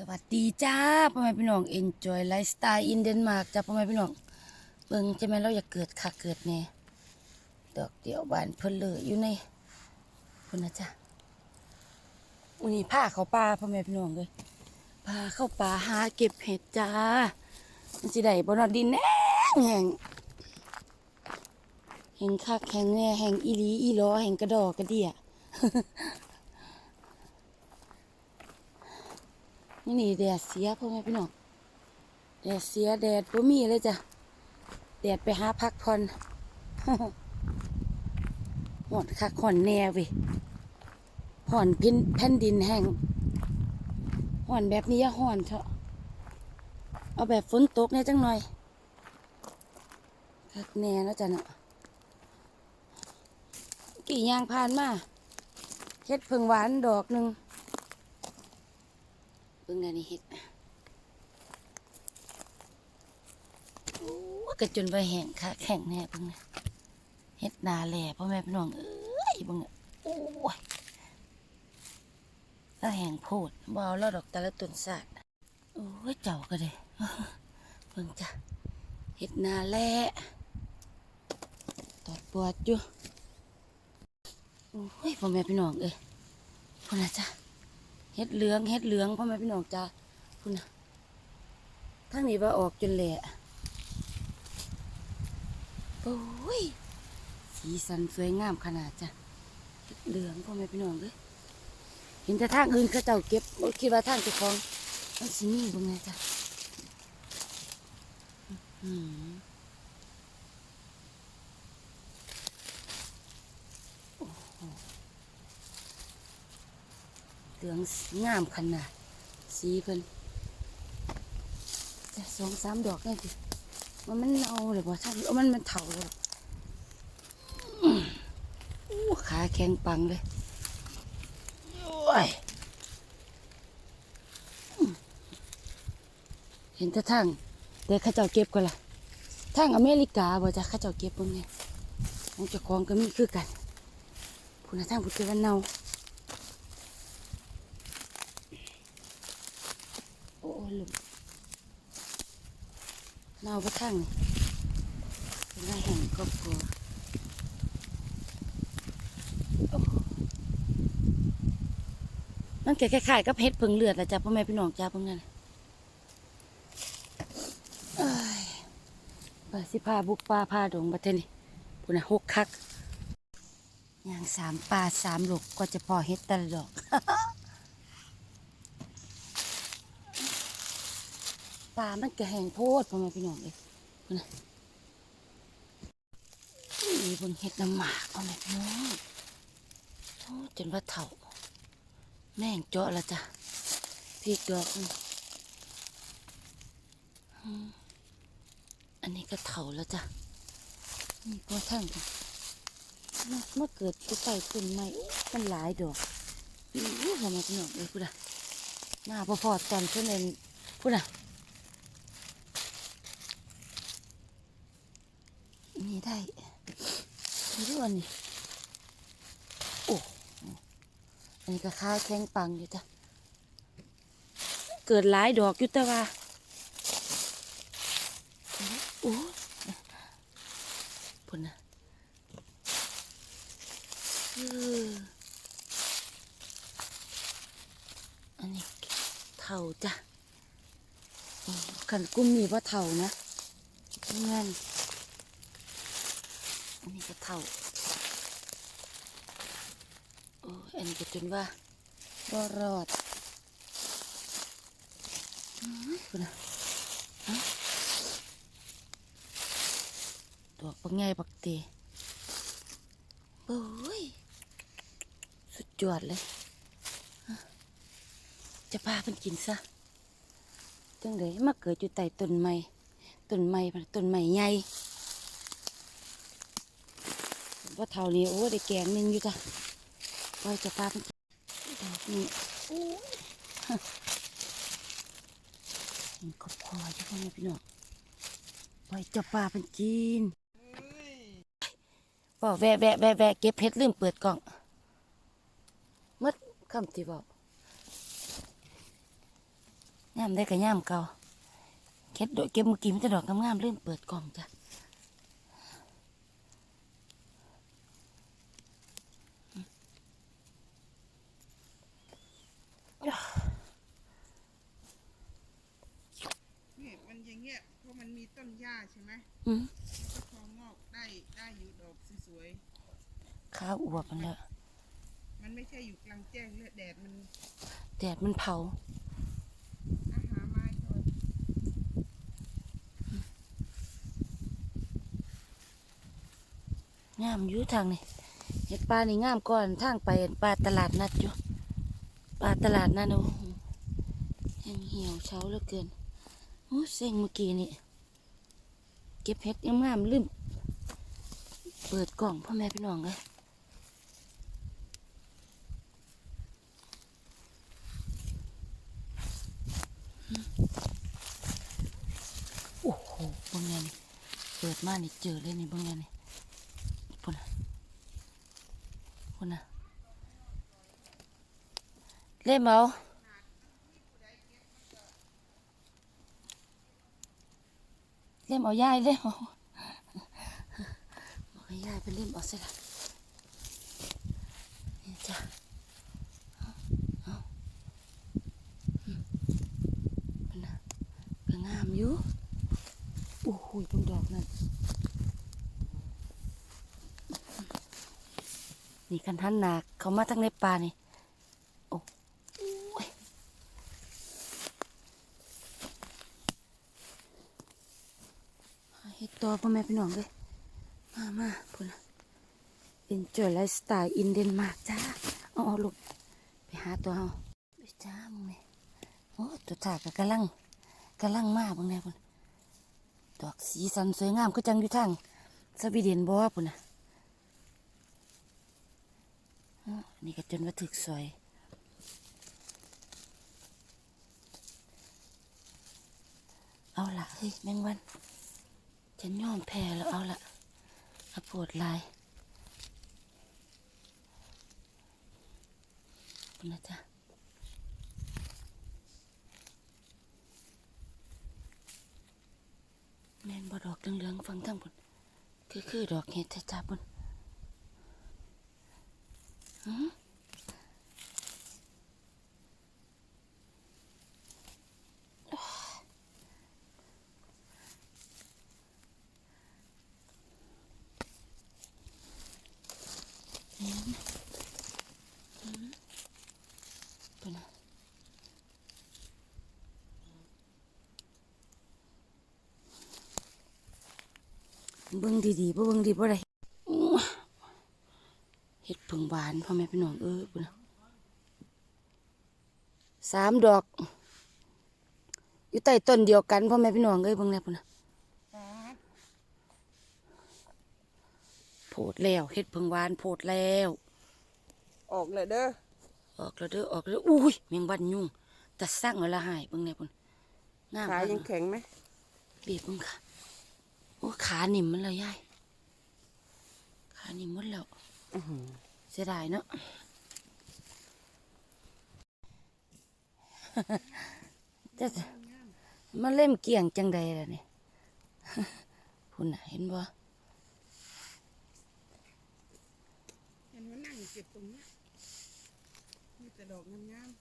สวัสดีจ้าพ่อแม่พี่น้อง enjoy lifestyle in Denmark จ้าพ่อแม่พี่น้อง เบิ่งจะแม่เราอยากเกิดค่ะเกิดแน่ดอกเดียวบานเพิ่นเลยอยู่ในพุ่นนะจ้ะวันนี้พาเข้าป่าพ่อแม่พี่น้องเลยพาเข้าป่าหาเก็บเห็ดจ้า มันสิได้บนอดินแห้งแห้งแห้งคักแห้งแน่แห้งอีลีอีหลอแห้งกระดอกกระเดี่ย นี่นี่แดดเสียพ่อแม่พี่น้องแดดเสียแดดบ่มีเลยจ้ะแดดไปหาพักผ่อนหอนคักหอนแน่เว้ยหอนพินแผ่นดินแห้งหอนแบบนี้อย่าหอนเถอะเอาแบบฝนตกเนี่ยจังหน่อยคักแน่แล้วจ้ะเนาะกี่ยางผ่านมาเฮ็ดเพิ่งหวานดอกหนึ่ง เบิ่งได้นี่เฮ็ดโอ้กระจนไปแห้งค่ะแข็งแน่เบิ่งนะเฮ็ดนาแหล่พ่อแม่พี่น้องเอ้ยเบิ่งน่ะโอ้ยแล้วแห้งโพดบ่เอาแล้วดอกแต่ละต้นสาดโอ้ยเจ้าก็ได้เบิ่งจ้ะเฮ็ดนาแหล่ตอดปวดอยู่โอ้ยพ่อแม่พี่น้องเอ้ยพุ่นน่ะจ้ะ เฮ็ดเหลืองเฮ็ดเหลืองพ่อแม่พี่น้องจ้าคุณนะทั้งนี้ว่าออกจนแหละโอ้ยสีสันสวยงามขนาดจ้ะเฮ็ดเหลืองพ่อแม่พี่น้องเลยเห็นแต่ทางอื่นเขาเจ้าเก็บคิดว่าทางเจ้าของมันสิมีบ่ไงจ้ะอืม ลืองงามขนาดสีเพิ่นจะสองสามดอกนี่สิมันมันเอาเลยบ่ท่านเอามันมันเถาเลยอื้ออู้ขาแข็งปังเลยโอ้ยเห็นแต่ทางแต่เข้าเจ้าเก็บกันล่ะทางอเมริกาบ่จ้ะข้าเจ้าเก็บเบิ่งไงของเจ้าของก็มีคือกันผู้น่ะทางผู้เก็บวันเนา โอ้ยลุม เน่าไปข้างนี่เป็นไรแห่งครอบครัวโอ้มันแก่คล้ายๆกับเห็ดผึ่งเลือดแหละจ้ะพ่อแม่พี่น้องจ้าพวกนั้นปลาสิพาบุกปลาพาดงบัดเทนี่พุ่นะหกคักอย่างสามปลาสามหลกก็จะพอเห็ดต่ละดอก ปลามันก็แห้งโพดพ่อแม่พี่น้องเลยนะนี่บนเห็ดน้ำหมากพ่อแม่พี่น้องโอ้จนว่าเถ่า แม่งเจาะแล้วจ้ะพีกดอกอันนี้ก็เถ่าแล้วจ้ะนี่ก็ทั้งจ้ะเมื่อเกิดกูใส่ต้นไม้มันหลายดอกอู้พ่อแม่พี่น้องเลยพูดอะหน้าพอๆตอนเพื่อนเองพูดอะ นี่ ได้ไรู้อันนี้โอ้อันนี้ก็ค้าแข็งปังอยู่จ้ะเกิดหลายดอกอยู่แต่ว่าโอ้พุ่นนะอันนี้เท่าจ้ะขันกุ้มมีว่าเท่านะเงิน อันนี้ก็เท่าโอ้อันนี้ก็จนว่าบ่รอดคุณนะฮะดอกปังไงปักเตโอ้ย สุดยอดเลย จะพาเพิ่นกินซะจังไดมาเกิดอยู่ใต้ต้นไม้ต้นไม้ต้นไม้ใหญ่ ว่าเท่านี้โอ้ได้แกงหนึงอยู่จ้ะว่าจะปลาเป็นดอกนี่โอ้ฮะเห็นขอบคอจ้ะพ่อแม่พี่น้องปล่อยจะปลาเป็นกินบอกแวะแวะแวะแวะเก็บเพชรลืมเปิดกล่องหมดคำที่บอกย่ามได้กับย่ามเก่าเก็บดอกเก็บมือกี้มันจะดอกงามๆเริ่มเปิดกล่องจ้ะอืม นี่มันอย่างเงี้ยเพราะมันมีต้นหญ้า ใช่ไหมอืมมันก็พองอกได้ได้อยู่ดอกสวยข้าวอวบมันแล้วๆมันไม่ใช่อยู่กลางแจ้งเลือดแดดมันแดดมันเผา อาหารไม้ก่อนงามอยู่ทางนี่เห็ดปลานี่งามก่อนทางไปปลาตลาดนัดอยู่ปลาตลาดนัดโอ้โหยังเหี่ยวเช้าเหลือเกินโอ้เซ็งเมื่อกี้นี่ เก็บเห็ดยังงามลืมเปิดกล่องพ่อแม่พี่น้องเลยโอ้โหบางไงนี่เปิดมานี่เจอเลยนี่บางไงนี่พุ่นน่ะพุ่นน่ะเล่มเอา เล่มเอาย่ายเล่มเอาบอกให้ย่ายไปเล่มเอาสิละนี่จ้ะมพุ่นนะก็งามอยู่โอ้โหตรงดอกนั่นนี่กันทันหนักเขามาทั้งในป่านี่ โอ้โอ้ยหาเฮ็ด ตัวพ่อแม่พี่น้องเลยมามาพุ่นน่ะ Enjoy lifestyle in Denmark จ้าเอาเอาลูกไปหาตัวเอาไปจ้ามึงนี่โอ้ตัวถากก็กำลังกำลังมาเบิ่งแน่พุ่นดอกสีสันสวยงามก็จังอยู่ทางสวีเดนบ่พุ่นน่ะอ้อนี่ก็จนว่าถึกสวยเอาละเฮ้ยแมงวัน นยอมแพ้แล้วเอาละเอาปวดลายคุณนะจ๊ะแม่นบ่ดอกเหลืองๆฟังทั้งบนคือคือดอกเห็ดแท้จ้าบน ตัวนะเบิ่งดีๆบ่เบิ่งดีบ่ได้เฮ็ดผึ่งหวานพ่อแม่พี่น้องเอ้ยพุ่นสามดอก อยู่ใต้ต้นเดียวกันพ่อแม่พี่น้องเอ้ยเบิ่งแน่พุ่นน่ะ ปาด โพด แล้วเฮ็ดผึ่งหวานโพดแล้ว ออกเลยเด้อ ออกแล้วเด้อ ออกแล้วอุ้ยแมงวันยุ่งแต่สร้างเอาละหายเบิ่งแน่พุ่นงามขาคักยังแข็งไหมบีบมึงค่ะโอ้ขาหนิ่มมันเลยยาย ขาหนิ่มหมดแล้วอื้อหือเสียดายเนาะจะมาเล่มเกี่ยงจังใดล่ะเนี่ยพุ่นน่ะเห็นบ่ เห็นว่านั่งเก็บตรงเนี้ยมีแต่ดอกงามๆ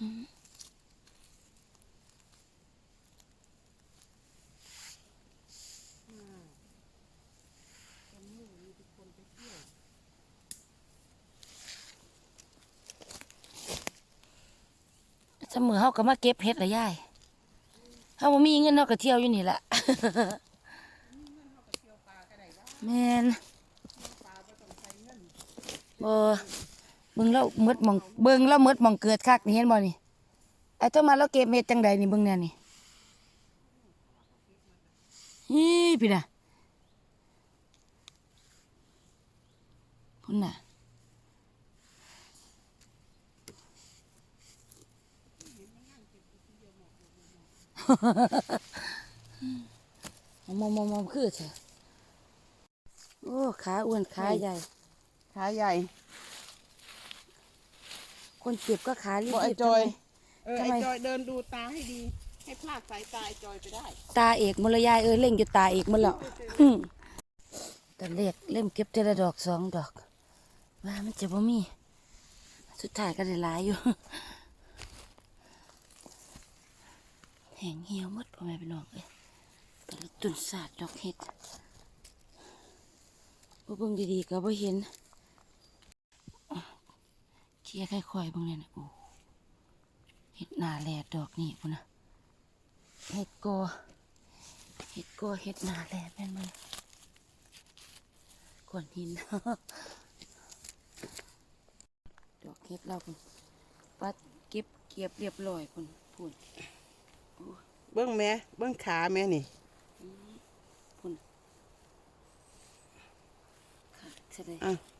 อ่าตอนนี้มีทุกคนไปเที่ยวเสมอเฮาก็มาเก็บเฮ็ดละยายเฮาบ่มีเงินเฮาก็เที่ยวอยู่นี่ล่ะแม่น บ่เบิ่งแล้วหมดมองเบิ่งแล้วหมดมองเกิดคักนี่เห็นบ่นี่ไอ้ตัวมาแล้วเก็บเฮ็ดจังใดนี่เบิ่งแน่นี่ฮีพี่น่ะพุ่นน่ะมองมองมองคือเถอะโอ้ขาอ้วนขาใหญ่ ขาใหญ่ คนเจ็บก็ขารีบบ่ไอ้ๆจอยทำไมเออทำไอไมจอยเดินดูตาให้ดี ให้พลาดสายตาไอจอยไปได้ ตาเอกมลยายเอ้ยเล่งอยู่ตาเอกหมันแล้วอื้อแต่เล็กเล่มเก็บเจละดอกสองดอก ว่ามันจะบ่มี สุดท้ายก็ได้หลายอยู่ แห้งเหี่ยวหมดพ่อแม่พี่น้องเอ้ยแต่ละตุนศาสตร์ดอกเห็ดบ่เบิ่งดีๆก็บ่เห็น เคลียร์ค่อยๆเบิ่งเนี่ยนะโอ้เห็ดหน้าแลดดอกนี่พุ่นนะเห็ดกอเห็ดกอเห็ดหน้าแลดแม่นมันก้อนหินดอกเห็ดเราพุ่นปัดเก็บเก็บเรียบร้อยพุ่นพุ่นเบื้องแม่เบื้องขาแม่นี่พุ่นค่ะใช่เลยอะ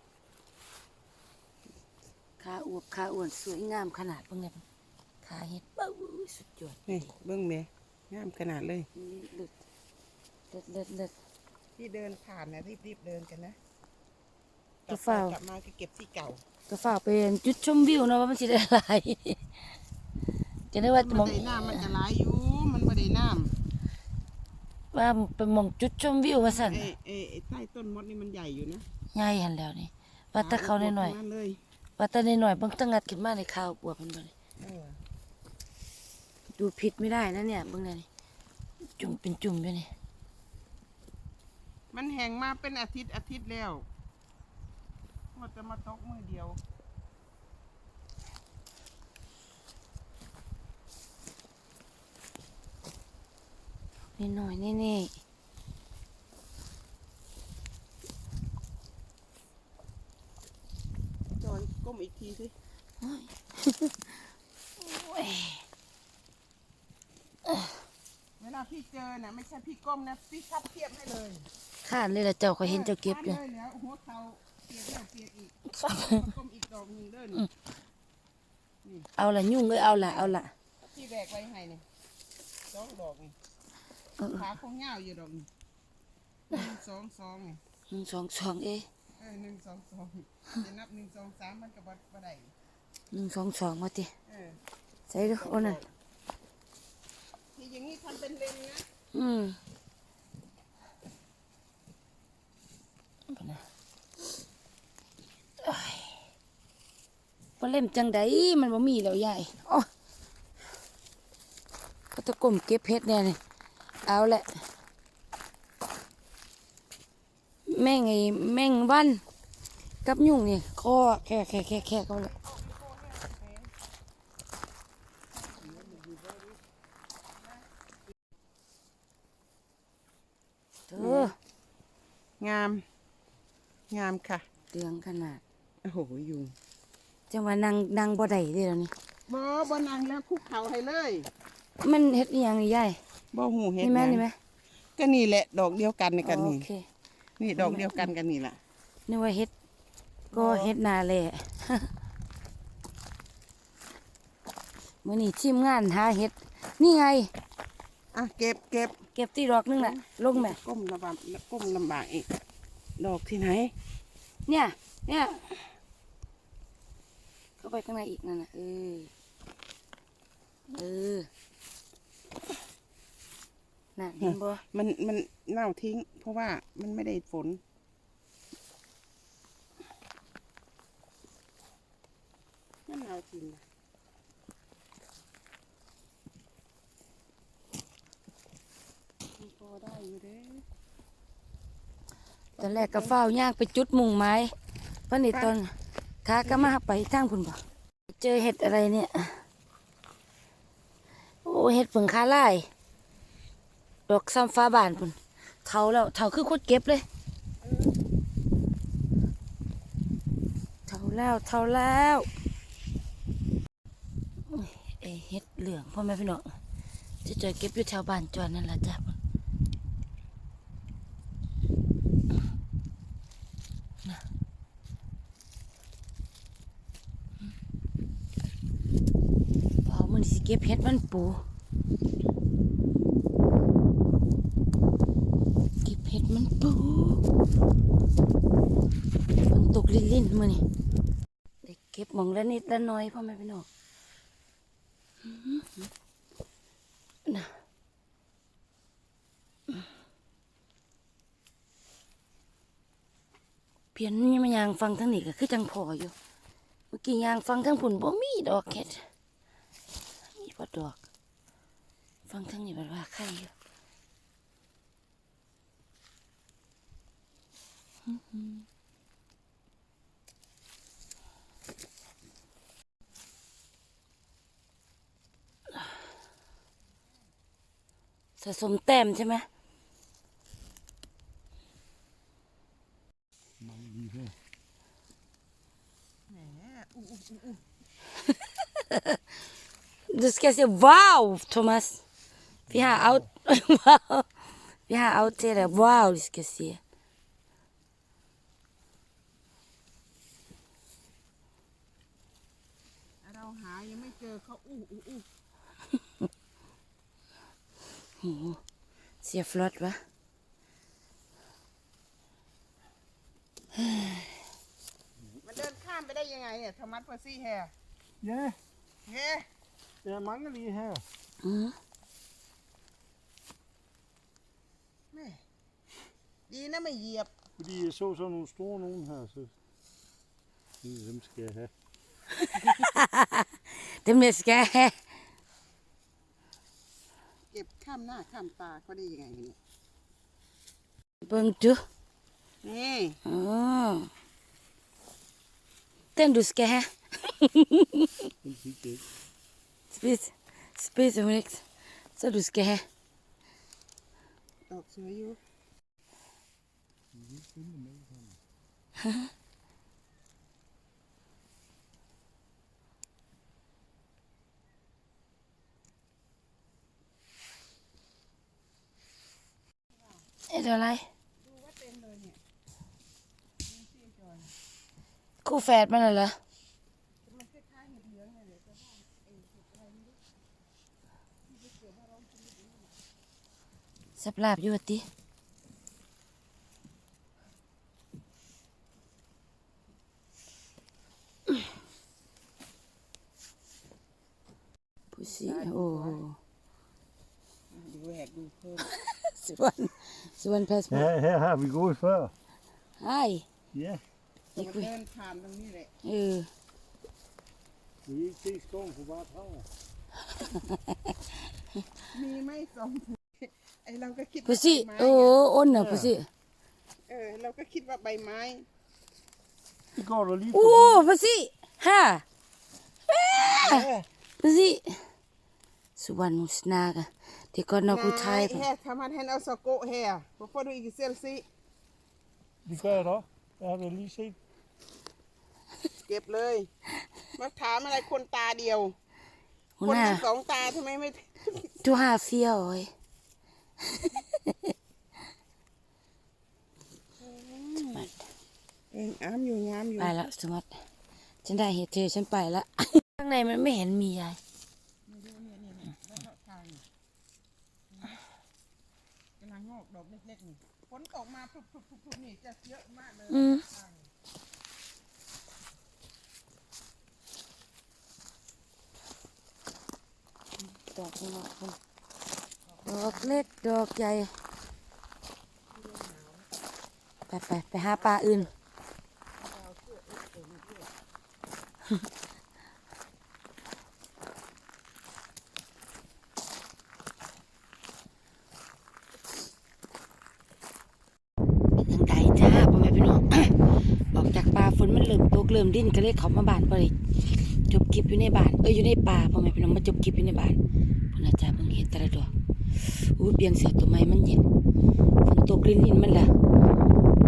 ขาอวบขาอ้วนสวยงามขนาดเพิ่งเลยขาเห็ดเบ้าสุดยอดนี่เบื้องแม่งามขนาดเลยนี่เลิศเลิศเลิศเลิศที่เดินผ่านนะรีบๆเดินกันนะกระเป๋ากลับมาก็เก็บที่เก่าก็ฝากเป็นจุดชมวิวเนาะว่ามันสิได้หลายจะได้ว่ามันมองได้น้ำมันจะหลายอยู่มันไม่ได้น้ว่าเป็นมองจุดชมวิวว่าำสั่นไอ้ไอ้ไอ้ใต้ต้นมดนี่มันใหญ่อยู่นะใหญ่หันแล้วนี่ว่าแต่เขาหน่อยทั้งนั้นเลยๆ ว่าแต่หน่อยๆเบางตั้งงัดขึ้นมาในข่าวปวดมันบ่ได้เออดูผิดไม่ได้นะเนี่ยเบิ่งเนี่ยนี่จุ่มเป็นจุ่มอยู่นี่มันแห้งมาเป็นอาทิตย์อาทิตย์แล้วมันจะมาตกมือเดียว นิดหน่อยนี่จอยก้มอีก ทีสิๆโอ้ยโอ้ยเวลาพี่เจอน่ะไม่ใช่พี่ก้มนะพี่ทับเทียบให้เลยข้านเลยล่ะเจ้าก็เห็นเจ้าเก็บเลยเลยแล้วหัวเขาเปียกแล้วเปียกอีกก้มอีกดอกหนึ่งเด้อนี่เอาละยุ่งเลยเอาละเอาละที่แบกไว้ให้นี่สองดอกนี่เออขาคงเงาวอยู่ดอกนี่หนึ่งสองสองนี่หนึ่งสองสองเอ้ย เออหนึ่งสองสองจะนับหนึ่งสองสามมันก็บ่บ่ได้หนึ่งสองสองมาติเออใส่ดูโอ้นั่นที่อย่างนี้ทำเป็นเลนนะอืมปะนะโอ้ยบ่เล่มจังไดมันบ่มีแล้วยายอ๋อก็ตะกลมเก็บเพชรเนี่ยนี่เอาแหละ แม่งไอ้แม่งวันกับยุ่งนี่คอแค่แค่แค่แค่เขาเลยเธองาม งามค่ะ เตืองขนาด โอ้โหยุงจังว่านางนางบ่ได้เด้แล้วนี่บ่บ่นางแล้วคุกเข่าให้เลย มันเฮ็ดอีหยังนี่ยายบ่หูเห็ดนี่แม่หยังนี่ไหมก็นี่แหละ ดอกเดียวกันนี่กันโอนี่เค นี่ดอกเดียวกันกันนี่แหละนึกว่าเฮ็ดก็เฮ็ดนาแหละมื้อนี้ทีมงานหาเฮ็ด นี่ไง อะเก็บเก็บเก็บที่ดอกนึงน่ะ ลงแม่ก้มลำบากก้มลำบากอีก ดอกที่ไหน เนี่ย เนี่ย เข้าไปข้างในอีกนั่นน่ะเออเออ น่ะเห็นบ่มันมันเน่าทิ้ง เพราะว่ามันไม่ได้ฝนมันเน่าทิ้งนะมันพอได้อยู่เด้ตอนแรกก็เฝ้าวย่างไปจุดมุงไม้เพราะนี่ตอนขากะมาไปทางพุ่นบ่เจอเห็ดอะไรเนี่ย โอ้เห็ดผึ่งคาไล่ ดอกซ้ำฟ้าบานพุ่นเท่าแล้วเท่าคือโคตรเก็บเลยเท่าแล้วเท่าแล้วโอ้เอยเห็ดเหลืองพ่อแม่พี่น้องจะเจอเก็บอยู่แถวบ้านจวนนั่นละจ้ะเผามันสิเก็บเห็ดมันปู ฝนตกลิ่นๆมื่อนี่เด็กเก็บมองละนิดละน้อยพ่อแม่พี่น้องนะเพียนนี่มันยางฟังทั้งนี้ก็คือจังพออยู่ เมื่อกี้ยางฟังทั้งผุนบ่มีดอกเห็ดมีพอดอก ฟังทั้งนี้แบบว่าใครอยู่ สะสมแต้มใช่ไหมแหมอู้อู้อู้อู้ Du ska se wow, Thomas. Vi har out... wow. Vi har out till det. Wow, du ska se. Ser flott, va? มันเดินข้ามไปได้ยังไงเนี่ยโทมัสเพอร์ซี่แฮร์ Ja, เฮ้ der er mange lige her. Mm. แม่ดีนะไม่เหยียบ Fordi jeg så sådan nogle store nogen her, så dem skal jeg have. Dem jeg skal have. เก็บข้ามหน้าข้ามตาเขาได้ยังไงเนี่ย Bung du. นี่ Oh. Den du skal have. Den fik jeg ikke. Spis. Spiser hun ikke. Så du skal have. ดอกสวยอยู่ Er det อะไรดูว่าเต็มเลยเนี่ยคู่แฝดมันน่ะเหรอมันคล้ายๆเห็ดเหลืองเลยเดี๋ยวจะว่าเออเห็ดอะไรไม่รู้สับลาบอยู่ว่าติผู้สิโอ้โหดูแหกดูเพิ่ม สวนสวนพาสปอร์ต Ja, her har vi gået før. ไอ้ Ja, มันเดินผ่านตรงนี้แหละ เออ vi kan ikke se skoven på bare træer. มีไหม่สองถุงไอเราก็คิดผู้ว่าสิใบไม้โอ้อ้นน่ะผู้สิเออเราก็คิดว่าใบไม้ Det går der lige โอ้ forbi. ผู้สิฮ่าผู้สิสุวรรณมุสนากะ เดี๋ยวก่อนนะผู้ชาย Nej, her kan man hen og så gå her. Hvorfor du ikke selv se? Det gør jeg da. Jeg har da lige set. เก็บเลย มาถามอะไรคนตาเดียว หัวคนหน้าทั้งสองตาทำไมไม่ดูหาเฟียโอ้ยเอออ้ามอยู่งามอยู่ ไปละสมัติฉันได้เห็ดเธอฉันไปละ ข้างในมันไม่เห็นมียาย กำลังงอกดอก เล็กๆนี่ฝนตกมาปุ๊บปุ๊บปุ๊บปุ๊บนี่จะเยอะมากเลยอืม ดอกงอกพุ่นดอกเล็ก ดอกใหญ่ ไปไปไปหาปลาอื่นเป็นทางไกลจ้าพ่อแม่พี่น้อง ออกจากป่าฝนมันเริ่ มตกเริ่มดิ้นก็เลยเขามาบ้านบ่ได้จบกิบอยู่ในบ้านเอ้ยอยู่ในป่าพ่อแม่พี่น้องมาจบกิบอยู่ในบ้านพุ่นอาจารย์เพิ่งเห็นตะระดอกอู้เบียงเสือตัวใหม่มันเย็นฝนตกลิ้นลิ้นมันละ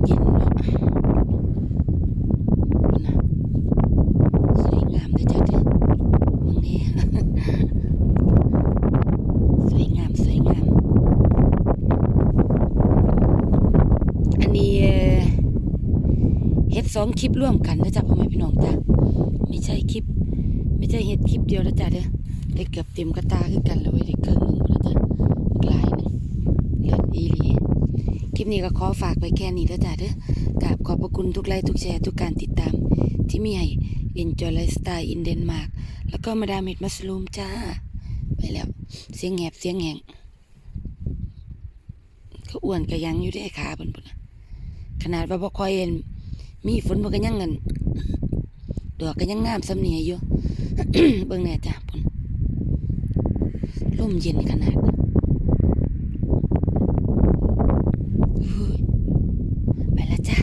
เย็นเนาะพุ่นนะสวยงามเด้อจ้าเด้อมึงนี่ สวยงามสวยงาม อันนี้เอ่อเฮ็ดส องคลิปร่วมกันนะจ๊ะพ่อแม่พี่น้องจ้ะไม่ใช่คลิป ไม่ใช่เฮ็ดคลิปเดียวนะจ๊ะเด้อได้เกือบเต็มกระตาคือกันแล้วเว้ยได้ครึ่งหนึ่งแล้วจ้ะกลายหนึงเลือดอีหลีคลิปนี้ก็ขอฝากไว้แค่นี้แล้วจ้ะเด้อกราบขอบพระคุณทุกไลค์ทุกแชร์ทุกการติดตาม ที่มีให้ Enjoy Lifestyle in Denmark แล้วก็มาดามเห็ดมัสลูมจ้า ไปแล้ว เสียงแหบเสียงแหงก็อ้วนก็ยังอยู่ได้ขาเพิ่นพุ่นขนาดว่าบ่คอยเห็น มีฝนมันก็ยังเงินดอกก็ยังงามสำเนียอยู่ เบิ่งแน่จ้ะพุ่นลมเย็นขนาดไปละจ้ะ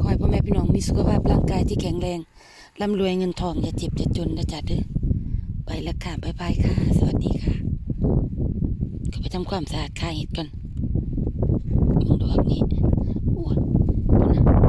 ขอให้พ่อแม่พี่น้องมีสุขภาพร่างกายที่แข็งแรงร่ำรวยเงินทองอย่าเจ็บอย่าจนนะจ๊ะเด้อไปล้วค่ะบายบายค่ะ สวัสดีค่ะก็ไปทำความสะอาดค่าเห็ดก่อนมึงดอกนี้อ้วนนะ